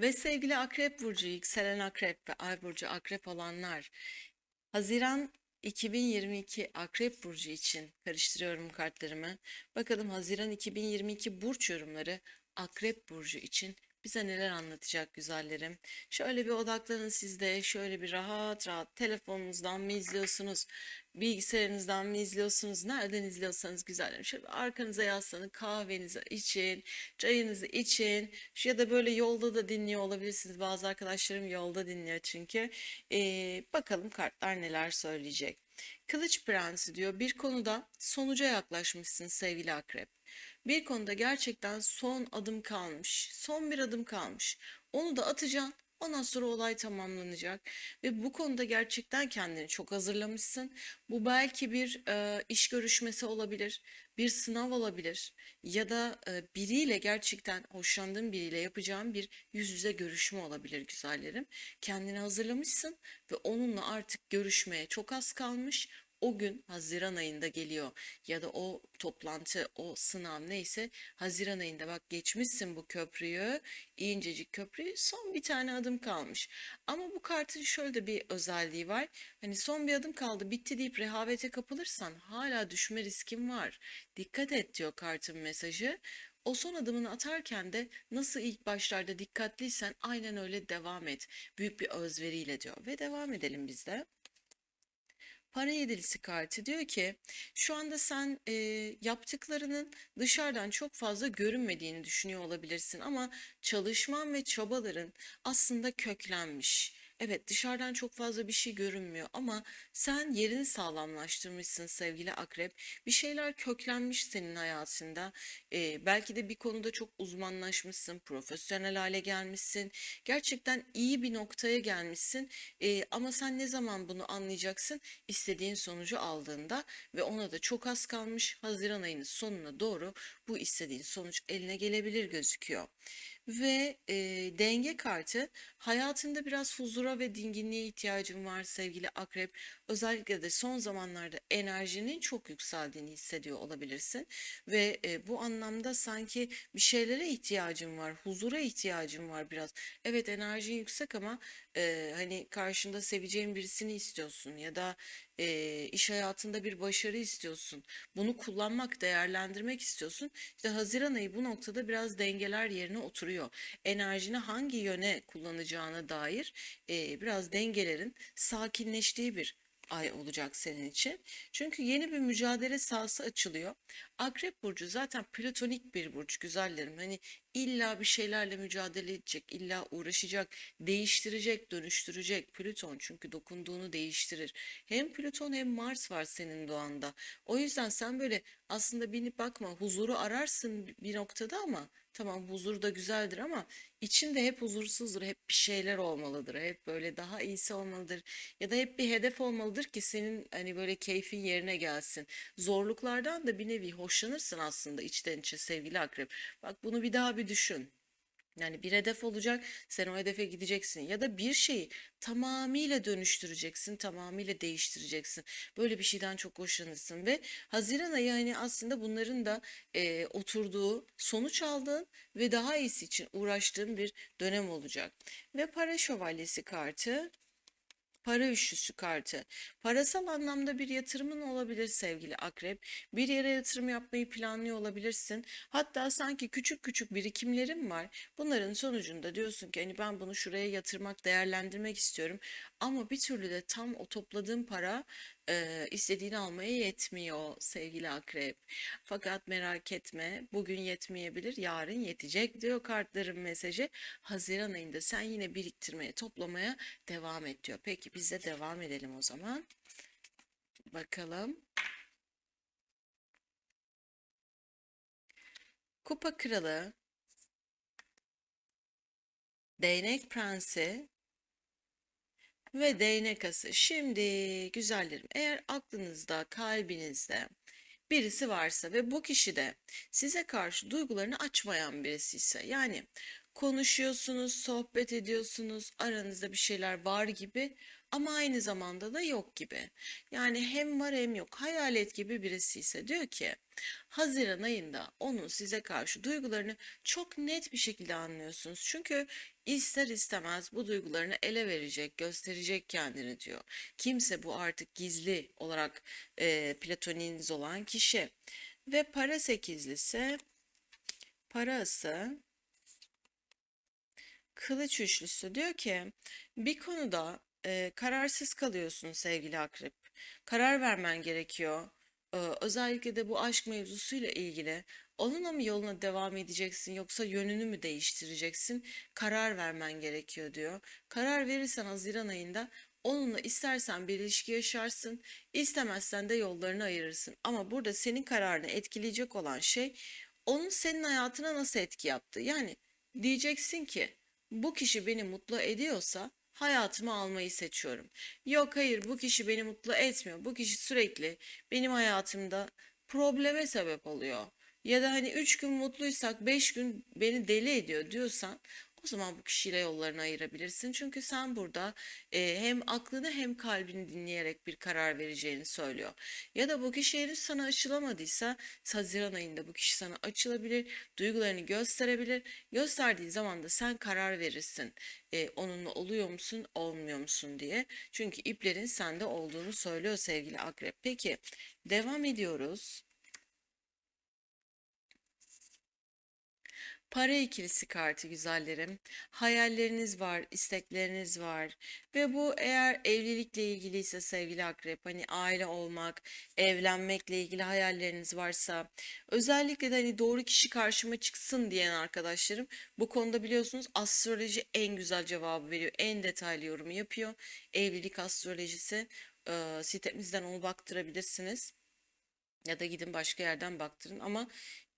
Ve sevgili Akrep Burcu, yükselen Akrep ve Ay Burcu Akrep olanlar, Haziran 2022 Akrep Burcu için karıştırıyorum kartlarımı. Bakalım Haziran 2022 burç yorumları Akrep Burcu için bize neler anlatacak güzellerim. Şöyle bir odaklanın siz de, şöyle bir rahat rahat telefonunuzdan mı izliyorsunuz, bilgisayarınızdan mı izliyorsunuz, nereden izliyorsanız güzellerim. Şöyle arkanıza yaslanın, kahvenizi için, çayınızı için ya da böyle yolda da dinliyor olabilirsiniz. Bazı arkadaşlarım yolda dinliyor çünkü. Ee, bakalım kartlar neler söyleyecek. Kılıç Prensi diyor bir konuda sonuca yaklaşmışsın sevgili akrep. Bir konuda gerçekten son adım kalmış. Son bir adım kalmış. Onu da atacaksın. Ondan sonra olay tamamlanacak ve bu konuda gerçekten kendini çok hazırlamışsın. Bu belki bir e, iş görüşmesi olabilir, bir sınav olabilir ya da e, biriyle gerçekten hoşlandığın biriyle yapacağın bir yüz yüze görüşme olabilir güzellerim. Kendini hazırlamışsın ve onunla artık görüşmeye çok az kalmış. O gün Haziran ayında geliyor ya da o toplantı, o sınav neyse Haziran ayında bak geçmişsin bu köprüyü, incecik köprüyü son bir tane adım kalmış. Ama bu kartın şöyle de bir özelliği var. Hani son bir adım kaldı bitti deyip rehavete kapılırsan hala düşme riskin var. Dikkat et diyor kartın mesajı. O son adımını atarken de nasıl ilk başlarda dikkatliysen aynen öyle devam et. Büyük bir özveriyle diyor ve devam edelim biz de. Para yedilisi kartı diyor ki şu anda sen e, yaptıklarının dışarıdan çok fazla görünmediğini düşünüyor olabilirsin ama çalışman ve çabaların aslında köklenmiş. Evet dışarıdan çok fazla bir şey görünmüyor ama sen yerini sağlamlaştırmışsın sevgili akrep. Bir şeyler köklenmiş senin hayatında. E, belki de bir konuda çok uzmanlaşmışsın, profesyonel hale gelmişsin. Gerçekten iyi bir noktaya gelmişsin. E, ama sen ne zaman bunu anlayacaksın? istediğin sonucu aldığında ve ona da çok az kalmış Haziran ayının sonuna doğru bu istediğin sonuç eline gelebilir gözüküyor. Ve e, denge kartı hayatında biraz huzura ve dinginliğe ihtiyacın var sevgili akrep. Özellikle de son zamanlarda enerjinin çok yükseldiğini hissediyor olabilirsin. Ve e, bu anlamda sanki bir şeylere ihtiyacın var, huzura ihtiyacın var biraz. Evet enerjin yüksek ama e, hani karşında seveceğin birisini istiyorsun ya da e, iş hayatında bir başarı istiyorsun. Bunu kullanmak, değerlendirmek istiyorsun. İşte Haziran ayı bu noktada biraz dengeler yerine oturuyor. Enerjini hangi yöne kullanacağına dair e, biraz dengelerin sakinleştiği bir ay olacak senin için. Çünkü yeni bir mücadele sahası açılıyor. Akrep burcu zaten platonik bir burç güzellerim. Hani illa bir şeylerle mücadele edecek, illa uğraşacak, değiştirecek, dönüştürecek. Plüton çünkü dokunduğunu değiştirir. Hem Plüton hem Mars var senin doğanda. O yüzden sen böyle aslında binip bakma huzuru ararsın bir noktada ama tamam huzur da güzeldir ama içinde hep huzursuzdur. Hep bir şeyler olmalıdır. Hep böyle daha iyisi olmalıdır. Ya da hep bir hedef olmalıdır ki senin hani böyle keyfin yerine gelsin. Zorluklardan da bir nevi hoşlanırsın aslında içten içe sevgili akrep. Bak bunu bir daha bir düşün. Yani bir hedef olacak, sen o hedefe gideceksin ya da bir şeyi tamamıyla dönüştüreceksin, tamamıyla değiştireceksin. Böyle bir şeyden çok hoşlanırsın ve Haziran ayı hani aslında bunların da e, oturduğu, sonuç aldığın ve daha iyisi için uğraştığın bir dönem olacak. Ve para şövalyesi kartı Para üçlüsü kartı. Parasal anlamda bir yatırımın olabilir sevgili akrep. Bir yere yatırım yapmayı planlıyor olabilirsin. Hatta sanki küçük küçük birikimlerin var. Bunların sonucunda diyorsun ki hani ben bunu şuraya yatırmak, değerlendirmek istiyorum. Ama bir türlü de tam o topladığım para e, istediğini almaya yetmiyor sevgili akrep. Fakat merak etme bugün yetmeyebilir yarın yetecek diyor kartların mesajı. Haziran ayında sen yine biriktirmeye toplamaya devam et diyor. Peki biz de devam edelim o zaman. Bakalım. Kupa Kralı, Değnek Prensi ve değnek ası. Şimdi güzellerim eğer aklınızda, kalbinizde birisi varsa ve bu kişi de size karşı duygularını açmayan birisi ise yani konuşuyorsunuz, sohbet ediyorsunuz, aranızda bir şeyler var gibi ama aynı zamanda da yok gibi. Yani hem var hem yok. Hayalet gibi birisi ise diyor ki Haziran ayında onun size karşı duygularını çok net bir şekilde anlıyorsunuz. Çünkü ister istemez bu duygularını ele verecek, gösterecek kendini diyor. Kimse bu artık gizli olarak e, platoniniz olan kişi. Ve para sekizlisi parası kılıç üçlüsü diyor ki bir konuda e, kararsız kalıyorsun sevgili akrep. Karar vermen gerekiyor. Ee, özellikle de bu aşk mevzusuyla ilgili onunla mı yoluna devam edeceksin yoksa yönünü mü değiştireceksin? Karar vermen gerekiyor diyor. Karar verirsen Haziran ayında onunla istersen bir ilişki yaşarsın, istemezsen de yollarını ayırırsın. Ama burada senin kararını etkileyecek olan şey onun senin hayatına nasıl etki yaptı? Yani diyeceksin ki bu kişi beni mutlu ediyorsa hayatıma almayı seçiyorum. Yok hayır bu kişi beni mutlu etmiyor. Bu kişi sürekli benim hayatımda probleme sebep oluyor. Ya da hani üç gün mutluysak beş gün beni deli ediyor diyorsan o zaman bu kişiyle yollarını ayırabilirsin. Çünkü sen burada e, hem aklını hem kalbini dinleyerek bir karar vereceğini söylüyor. Ya da bu kişi henüz sana açılamadıysa Haziran ayında bu kişi sana açılabilir, duygularını gösterebilir. Gösterdiği zaman da sen karar verirsin. E, onunla oluyor musun, olmuyor musun diye. Çünkü iplerin sende olduğunu söylüyor sevgili akrep. Peki devam ediyoruz. Para ikilisi kartı güzellerim. Hayalleriniz var, istekleriniz var ve bu eğer evlilikle ilgiliyse sevgili akrep hani aile olmak, evlenmekle ilgili hayalleriniz varsa özellikle de hani doğru kişi karşıma çıksın diyen arkadaşlarım bu konuda biliyorsunuz astroloji en güzel cevabı veriyor. En detaylı yorumu yapıyor. Evlilik astrolojisi e, sitemizden onu baktırabilirsiniz. Ya da gidin başka yerden baktırın ama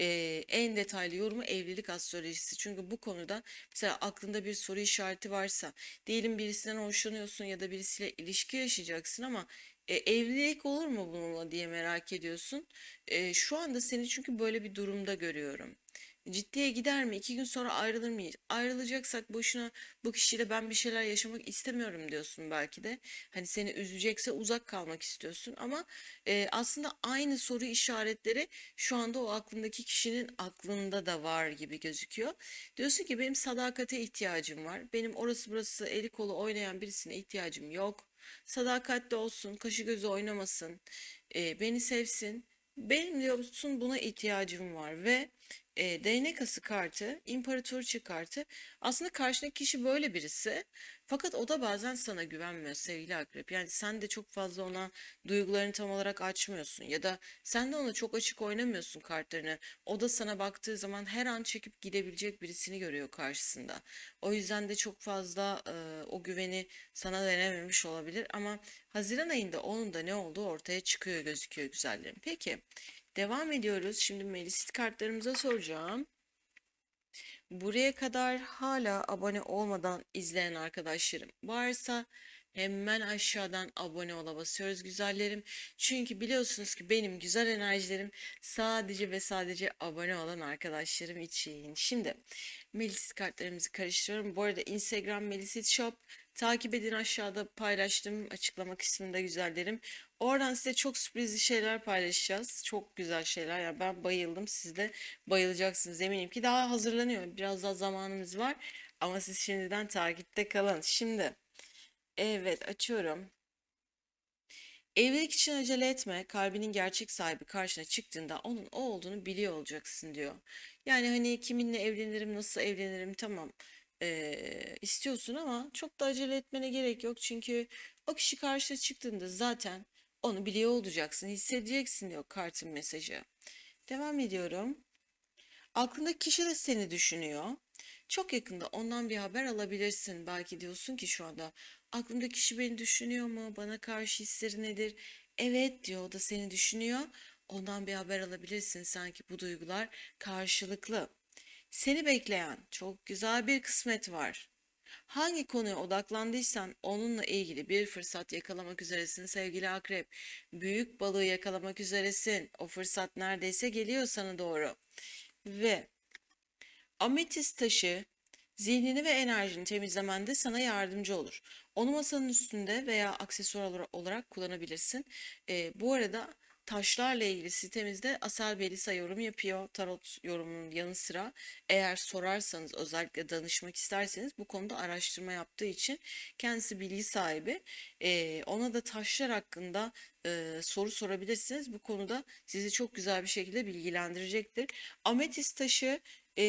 e, en detaylı yorumu evlilik astrolojisi. Çünkü bu konuda mesela aklında bir soru işareti varsa, diyelim birisinden hoşlanıyorsun ya da birisiyle ilişki yaşayacaksın ama e, evlilik olur mu bununla diye merak ediyorsun. E, şu anda seni çünkü böyle bir durumda görüyorum. Ciddiye gider mi? İki gün sonra ayrılır mıyız? Ayrılacaksak boşuna bu kişiyle ben bir şeyler yaşamak istemiyorum diyorsun belki de. Hani seni üzecekse uzak kalmak istiyorsun ama e, aslında aynı soru işaretleri şu anda o aklındaki kişinin aklında da var gibi gözüküyor. Diyorsun ki benim sadakate ihtiyacım var. Benim orası burası eli kolu oynayan birisine ihtiyacım yok. Sadakatli olsun, kaşı gözü oynamasın, e, beni sevsin. Benim diyorsun buna ihtiyacım var ve e, değnek ası kartı, imparatoriçe kartı. Aslında karşındaki kişi böyle birisi. Fakat o da bazen sana güvenmiyor sevgili akrep. Yani sen de çok fazla ona duygularını tam olarak açmıyorsun. Ya da sen de ona çok açık oynamıyorsun kartlarını. O da sana baktığı zaman her an çekip gidebilecek birisini görüyor karşısında. O yüzden de çok fazla e, o güveni sana verememiş olabilir. Ama Haziran ayında onun da ne olduğu ortaya çıkıyor gözüküyor güzellerim. Peki. Devam ediyoruz. Şimdi Melisit kartlarımıza soracağım. Buraya kadar hala abone olmadan izleyen arkadaşlarım varsa hemen aşağıdan abone ola basıyoruz güzellerim. Çünkü biliyorsunuz ki benim güzel enerjilerim sadece ve sadece abone olan arkadaşlarım için. Şimdi Melisit kartlarımızı karıştırıyorum. Bu arada Instagram Melisit Shop takip edin aşağıda paylaştım açıklama kısmında güzellerim. Oradan size çok sürprizli şeyler paylaşacağız. Çok güzel şeyler. Yani ben bayıldım. Siz de bayılacaksınız eminim ki. Daha hazırlanıyor. Biraz daha zamanımız var. Ama siz şimdiden takipte kalın. Şimdi evet açıyorum. Evlilik için acele etme. Kalbinin gerçek sahibi karşına çıktığında onun o olduğunu biliyor olacaksın diyor. Yani hani kiminle evlenirim, nasıl evlenirim tamam eee, istiyorsun ama çok da acele etmene gerek yok. Çünkü o kişi karşına çıktığında zaten onu biliyor olacaksın, hissedeceksin diyor kartın mesajı. Devam ediyorum. Aklındaki kişi de seni düşünüyor. Çok yakında ondan bir haber alabilirsin. Belki diyorsun ki şu anda aklımdaki kişi beni düşünüyor mu? Bana karşı hisleri nedir? Evet diyor o da seni düşünüyor. Ondan bir haber alabilirsin sanki bu duygular karşılıklı. Seni bekleyen çok güzel bir kısmet var. Hangi konuya odaklandıysan onunla ilgili bir fırsat yakalamak üzeresin sevgili akrep. Büyük balığı yakalamak üzeresin. O fırsat neredeyse geliyor sana doğru. Ve ametist taşı zihnini ve enerjini temizlemende sana yardımcı olur. Onu masanın üstünde veya aksesuar olar- olarak kullanabilirsin. Ee, bu arada taşlarla ilgili sitemizde Asel Belisa yorum yapıyor. Tarot yorumunun yanı sıra eğer sorarsanız özellikle danışmak isterseniz bu konuda araştırma yaptığı için kendisi bilgi sahibi. Ee, ona da taşlar hakkında e, soru sorabilirsiniz. Bu konuda sizi çok güzel bir şekilde bilgilendirecektir. Ametist taşı e,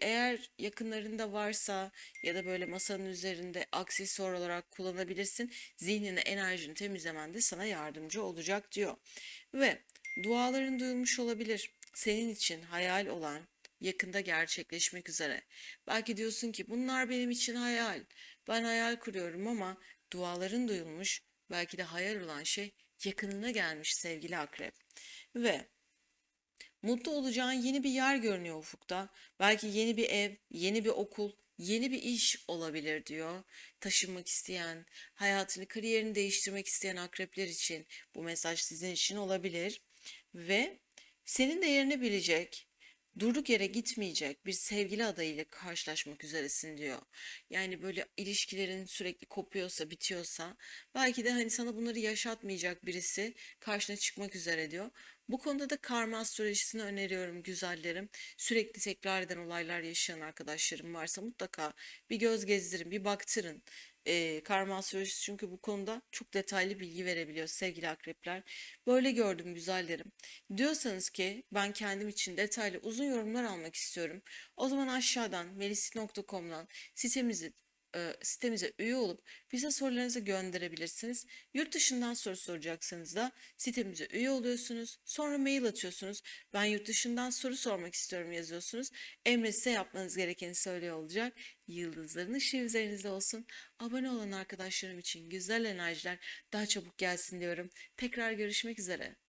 eğer yakınlarında varsa ya da böyle masanın üzerinde aksesuar olarak kullanabilirsin. Zihnini, enerjini temizlemende sana yardımcı olacak diyor. Ve duaların duyulmuş olabilir. Senin için hayal olan yakında gerçekleşmek üzere. Belki diyorsun ki bunlar benim için hayal. Ben hayal kuruyorum ama duaların duyulmuş. Belki de hayal olan şey yakınına gelmiş sevgili akrep. Ve Mutlu olacağın yeni bir yer görünüyor ufukta. Belki yeni bir ev, yeni bir okul, yeni bir iş olabilir diyor. Taşınmak isteyen, hayatını, kariyerini değiştirmek isteyen akrepler için bu mesaj sizin için olabilir. Ve senin değerini bilecek, durduk yere gitmeyecek bir sevgili adayıyla karşılaşmak üzeresin diyor. Yani böyle ilişkilerin sürekli kopuyorsa, bitiyorsa belki de hani sana bunları yaşatmayacak birisi karşına çıkmak üzere diyor. Bu konuda da karma astrolojisini öneriyorum güzellerim. Sürekli tekrar eden olaylar yaşayan arkadaşlarım varsa mutlaka bir göz gezdirin, bir baktırın. Ee, karma astrolojisi çünkü bu konuda çok detaylı bilgi verebiliyor sevgili akrepler. Böyle gördüm güzellerim. Diyorsanız ki ben kendim için detaylı uzun yorumlar almak istiyorum. O zaman aşağıdan melisik.com'dan sitemizi e, sitemize üye olup bize sorularınızı gönderebilirsiniz. Yurt dışından soru soracaksanız da sitemize üye oluyorsunuz. Sonra mail atıyorsunuz. Ben yurt dışından soru sormak istiyorum yazıyorsunuz. Emre size yapmanız gerekeni söylüyor olacak. Yıldızların ışığı üzerinizde olsun. Abone olan arkadaşlarım için güzel enerjiler daha çabuk gelsin diyorum. Tekrar görüşmek üzere.